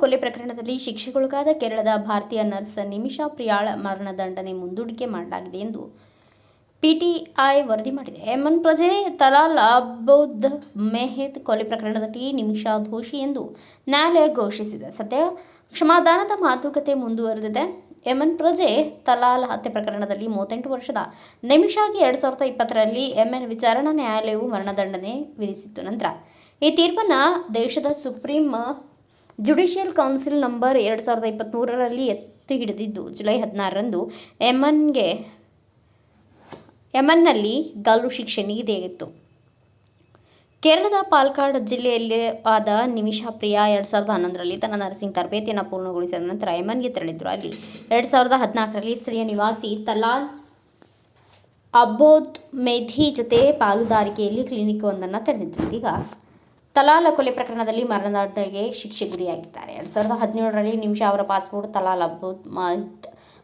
ಕೊಲೆ ಪ್ರಕರಣದಲ್ಲಿ ಶಿಕ್ಷೆಗೊಳಗಾದ ಕೇರಳದ ಭಾರತೀಯ ನರ್ಸ್ ನಿಮಿಷಾ ಪ್ರಿಯಾಳ ಮರಣದಂಡನೆ ಮುಂದೂಡಿಕೆ ಮಾಡಲಾಗಿದೆ ಎಂದು ಪಿಟಿಐ ವರದಿ ಮಾಡಿದೆ. ಎಂಎನ್ ಪ್ರಜೆ ತಲಾಲ್ ಅಬೌದ್ ಮೆಹೆದ್ ಕೊಲೆ ಪ್ರಕರಣದಲ್ಲಿ ನಿಮಿಷಾ ದೋಷಿ ಎಂದು ನ್ಯಾಯಾಲಯ ಘೋಷಿಸಿದೆ. ಸದ್ಯ ಕ್ಷಮಾದಾನದ ಮಾತುಕತೆ ಮುಂದುವರೆದಿದೆ. ಯಮನ್ ಪ್ರಜೆ ತಲಾಲ್ ಹತ್ಯೆ ಪ್ರಕರಣದಲ್ಲಿ ಮೂವತ್ತೆಂಟು ವರ್ಷದ ನಿಮಿಷಾಗಿ ಎರಡು ಸಾವಿರದ ಇಪ್ಪತ್ತರಲ್ಲಿ ಎಂಎನ್ ವಿಚಾರಣಾ ನ್ಯಾಯಾಲಯವು ಮರಣದಂಡನೆ ವಿಧಿಸಿತ್ತು. ನಂತರ ಈ ತೀರ್ಪನ್ನು ದೇಶದ ಸುಪ್ರೀಂ ಜುಡಿಷಿಯಲ್ ಕೌನ್ಸಿಲ್ ನಂಬರ್ ಎರಡು ಸಾವಿರದ ಇಪ್ಪತ್ತ್ಮೂರರಲ್ಲಿ ಎತ್ತಿ ಹಿಡಿದಿದ್ದು ಜುಲೈ ಹದಿನಾರರಂದು ಯೆಮನ್ಗೆ, ಯಮನ್ನಲ್ಲಿ ಗಲ್ಲು ಶಿಕ್ಷೆ ನೀಡಿತ್ತು. ಕೇರಳದ ಪಾಲ್ಕಾಡ್ ಜಿಲ್ಲೆಯಲ್ಲಿ ಆದ ನಿಮಿಷಾ ಪ್ರಿಯಾ ಎರಡು ಸಾವಿರದ ಹನ್ನೊಂದರಲ್ಲಿ ತನ್ನ ನರ್ಸಿಂಗ್ ತರಬೇತಿಯನ್ನು ಪೂರ್ಣಗೊಳಿಸಿದ ನಂತರ ಯಮನ್ಗೆ ತೆರಳಿದ್ರು. ಅಲ್ಲಿ ಎರಡು ಸಾವಿರದ ಹದಿನಾಲ್ಕರಲ್ಲಿ ಸ್ತ್ರೀಯ ನಿವಾಸಿ ತಲಾಲ್ ಅಬೋದ್ ಮೇಧಿ ಜೊತೆ ಪಾಲುದಾರಿಕೆಯಲ್ಲಿ ಕ್ಲಿನಿಕ್ ಒಂದನ್ನು ತೆರೆದಿದ್ದರು. ಇದೀಗ ತಲಾಲ ಕೊಲೆ ಪ್ರಕರಣದಲ್ಲಿ ಮರಣದಂಡನೆಗೆ ಶಿಕ್ಷೆ ಗುರಿಯಾಗಿದ್ದಾರೆ. ಎರಡು ಸಾವಿರದ ಹದಿನೇಳರಲ್ಲಿ ನಿಮಿಷ ಅವರ ಪಾಸ್ಪೋರ್ಟ್ ತಲಾಲ್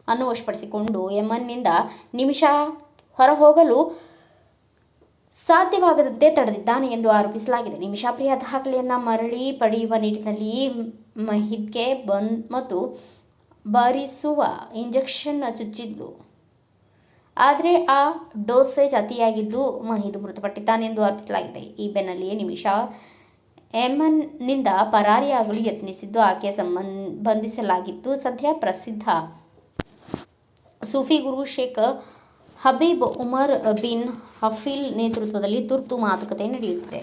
ಅನ್ನು ವಶಪಡಿಸಿಕೊಂಡು ಯಮನ್ನಿಂದ ನಿಮಿಷ ಹೊರಹೋಗಲು ಸಾಧ್ಯವಾಗದಂತೆ ತಡೆದಿದ್ದಾನೆ ಎಂದು ಆರೋಪಿಸಲಾಗಿದೆ. ನಿಮಿಷಾ ಪ್ರಿಯ ದಾಖಲೆಯನ್ನು ಮರಳಿ ಪಡೆಯುವ ನಿಟ್ಟಿನಲ್ಲಿ ಮಹಿದ್ಗೆ ಬಂದ್ ಮತ್ತು ಬಾರಿಸುವ ಇಂಜೆಕ್ಷನ್ ಚುಚ್ಚಿದ್ದು. ಆದರೆ ಆ ಡೋಸೇಜ್ ಅತಿಯಾಗಿದ್ದು ಮಹಿದ್ ಮೃತಪಟ್ಟಿದ್ದಾನೆ ಎಂದು ಆರೋಪಿಸಲಾಗಿದೆ. ಈ ಬೆನ್ನಲ್ಲಿಯೇ ನಿಮಿಷಾ ಯೆಮನ್ನಿಂದ ಪರಾರಿಯಾಗಲು ಯತ್ನಿಸಿದ್ದು ಆಕೆ ಸಂಬಂಧ ಬಂಧಿಸಲಾಗಿತ್ತು ಸದ್ಯ ಪ್ರಸಿದ್ಧ ಸೂಫಿ ಗುರು Sheikh Habib Umar bin Hafeel ನೇತೃತ್ವದಲ್ಲಿ ತುರ್ತು ಮಾತುಕತೆ ನಡೆಯುತ್ತಿದೆ.